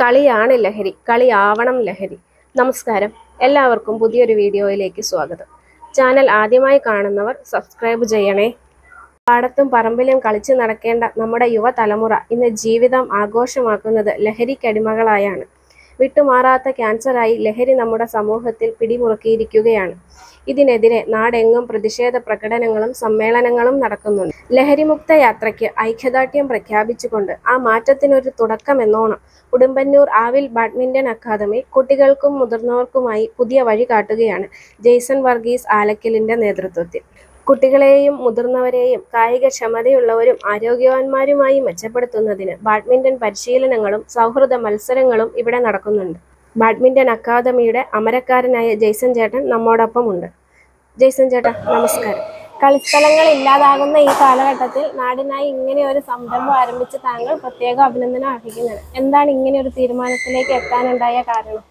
കളിയാണ് ലഹരി കളിയാവണം ലഹരി. നമസ്കാരം. എല്ലാവർക്കും പുതിയൊരു വീഡിയോയിലേക്ക് സ്വാഗതം. ചാനൽ ആദ്യമായി കാണുന്നവർ സബ്സ്ക്രൈബ് ചെയ്യണേ. പാടത്തും പറമ്പിലും കളിച്ചു നടക്കേണ്ട നമ്മുടെ യുവതലമുറ ഇന്ന് ജീവിതം ആഘോഷമാക്കുന്നത് ലഹരിക്കടിമകളായാണ്. വിട്ടുമാറാത്ത ക്യാൻസറായി ലഹരി നമ്മുടെ സമൂഹത്തിൽ പിടിമുറുക്കിയിരിക്കുകയാണ്. ഇതിനെതിരെ നാടെങ്ങും പ്രതിഷേധ പ്രകടനങ്ങളും സമ്മേളനങ്ങളും നടക്കുന്നുണ്ട്. ലഹരിമുക്ത യാത്രയ്ക്ക് ഐക്യദാർഢ്യം പ്രഖ്യാപിച്ചുകൊണ്ട് ആ മാറ്റത്തിനൊരു തുടക്കമെന്നോണം ഉടുമ്പന്നൂർ ആവിൽ ബാഡ്മിന്റൺ അക്കാദമി കുട്ടികൾക്കും മുതിർന്നവർക്കുമായി പുതിയ വഴി കാട്ടുകയാണ് ജെയ്സൺ വർഗീസ് ആലക്കലിന്റെ നേതൃത്വത്തിൽ. കുട്ടികളെയും മുതിർന്നവരെയും കായികക്ഷമതയുള്ളവരും ആരോഗ്യവാന്മാരുമായി മെച്ചപ്പെടുത്തുന്നതിന് ബാഡ്മിന്റൺ പരിശീലനങ്ങളും സൗഹൃദ മത്സരങ്ങളും ഇവിടെ നടക്കുന്നുണ്ട്. ബാഡ്മിന്റൺ അക്കാദമിയുടെ അമരക്കാരനായ ജെയ്സൺ ചേട്ടൻ നമ്മോടൊപ്പം ഉണ്ട് ജെയ്സൺ ചേട്ടൻ നമസ്കാരം. കളിസ്ഥലങ്ങൾ ഇല്ലാതാകുന്ന ഈ കാലഘട്ടത്തിൽ നാടിനായി ഇങ്ങനെ ഒരു സംരംഭം ആരംഭിച്ച താങ്കൾ പ്രത്യേക അഭിനന്ദനം അർഹിക്കുന്നത് എന്താണ് ഇങ്ങനെ ഒരു തീരുമാനത്തിലേക്ക് എത്താനുണ്ടായ കാരണം?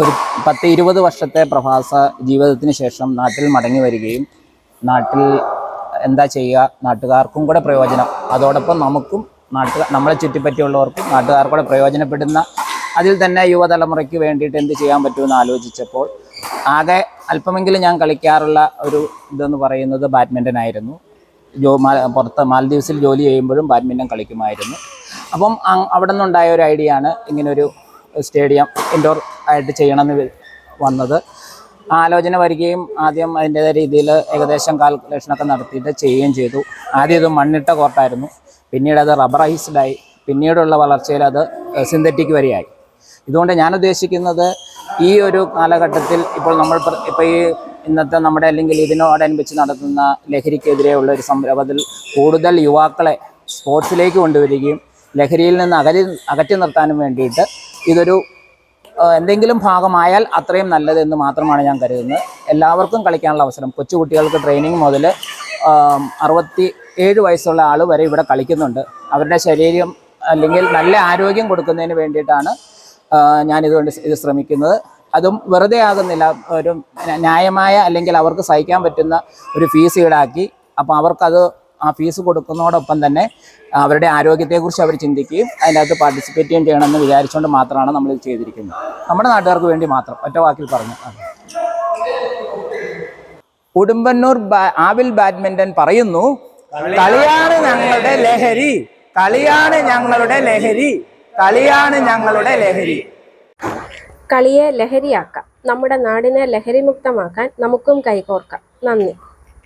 ഒരു പത്ത് ഇരുപത് വർഷത്തെ പ്രവാസ ജീവിതത്തിന് ശേഷം നാട്ടിൽ മടങ്ങി വരികയും നാട്ടിൽ എന്താ ചെയ്യുക? നാട്ടുകാർക്കും കൂടെ പ്രയോജനം. അതോടൊപ്പം നമുക്കും നാട്ടുകാർ നമ്മളെ ചുറ്റിപ്പറ്റിയുള്ളവർക്കും നാട്ടുകാർക്കൂടെ പ്രയോജനപ്പെടുന്ന അതിൽ തന്നെ യുവതലമുറയ്ക്ക് വേണ്ടിയിട്ട് എന്ത് ചെയ്യാൻ പറ്റുമെന്ന് ആലോചിച്ചപ്പോൾ ആകെ അല്പമെങ്കിലും ഞാൻ കളിക്കാറുള്ള ഒരു ഇതെന്ന് പറയുന്നത് ബാഡ്മിന്റൺ ആയിരുന്നു. ജോ പുറത്ത് മാലദ്വീപ്സിൽ ജോലി ചെയ്യുമ്പോഴും ബാഡ്മിന്റൺ കളിക്കുമായിരുന്നു. അപ്പം അവിടെ നിന്നുണ്ടായ ഒരു ഐഡിയ ആണ് ഇങ്ങനൊരു സ്റ്റേഡിയം ഇൻഡോർ ആയിട്ട് ചെയ്യണമെന്ന് വന്നത്. ആലോചന വരികയും ആദ്യം അതിന്റെതായ രീതിയിൽ ഏകദേശം കാൽക്കുലേഷനൊക്കെ നടത്തിയിട്ട് ചെയ്യുകയും ചെയ്തു. ആദ്യം ഇത് മണ്ണിട്ട കോർട്ടായിരുന്നു. പിന്നീട് അത് റബ്ബറൈസ്ഡായി പിന്നീടുള്ള വളർച്ചയിൽ അത് സിന്തറ്റിക് വരെയായി. ഇതുകൊണ്ട് ഞാൻ ഉദ്ദേശിക്കുന്നത് ഈ ഒരു കാലഘട്ടത്തിൽ ഇപ്പോൾ നമ്മൾ ഇപ്പോൾ ഈ ഇന്നത്തെ നമ്മുടെ അല്ലെങ്കിൽ ഇതിനോടനുബന്ധിച്ച് നടത്തുന്ന ലഹരിക്കെതിരെയുള്ള ഒരു സംരംഭത്തിൽ കൂടുതൽ യുവാക്കളെ സ്പോർട്സിലേക്ക് കൊണ്ടുവരികയും ലഹരിയിൽ നിന്ന് അകറ്റി അകറ്റി നിർത്താനും വേണ്ടിയിട്ട് ഇതൊരു എന്തെങ്കിലും ഭാഗമായാൽ അത്രയും നല്ലത് എന്ന് മാത്രമാണ് ഞാൻ കരുതുന്നത്. എല്ലാവർക്കും കളിക്കാനുള്ള അവസരം. കൊച്ചുകുട്ടികൾക്ക് ട്രെയിനിങ് മുതൽ അറുപത്തി ഏഴ് വയസ്സുള്ള ആൾ വരെ ഇവിടെ കളിക്കുന്നുണ്ട്. അവരുടെ ശരീരം അല്ലെങ്കിൽ നല്ല ആരോഗ്യം കൊടുക്കുന്നതിന് വേണ്ടിയിട്ടാണ് ഞാനിതുകൊണ്ട് ഇത് ശ്രമിക്കുന്നത്. അതും വെറുതെ ആകുന്നില്ല. ഒരു ന്യായമായ അല്ലെങ്കിൽ അവർക്ക് സഹിക്കാൻ പറ്റുന്ന ഒരു ഫീസ് ഈടാക്കി. അപ്പോൾ അവർക്കത് ആ ഫീസ് കൊടുക്കുന്നതോടൊപ്പം തന്നെ അവരുടെ ആരോഗ്യത്തെക്കുറിച്ച് അവർ ചിന്തിക്കുകയും അതിനകത്ത് പാർട്ടിസിപ്പേറ്റ് ചെയ്യുകയും ചെയ്യണമെന്ന് വിചാരിച്ചുകൊണ്ട് മാത്രമാണ് നമ്മൾ ഇത് ചെയ്തിരിക്കുന്നത്. നമ്മുടെ നാട്ടുകാർക്ക് വേണ്ടി മാത്രം. ഒറ്റ വാക്കിൽ പറഞ്ഞു. ഉടുമ്പന്നൂർ ആവിൽ ബാഡ്മിന്റൺ പറയുന്നു കളിയാണ് ഞങ്ങളുടെ ലഹരി. കളിയാണ് ഞങ്ങളുടെ ലഹരി. കളിയാണ് ഞങ്ങളുടെ ലഹരി. കളിയെ ലഹരിയാക്കാം. നമ്മുടെ നാടിനെ ലഹരിമുക്തമാക്കാൻ നമുക്കും കൈകോർക്കാം. നന്ദി.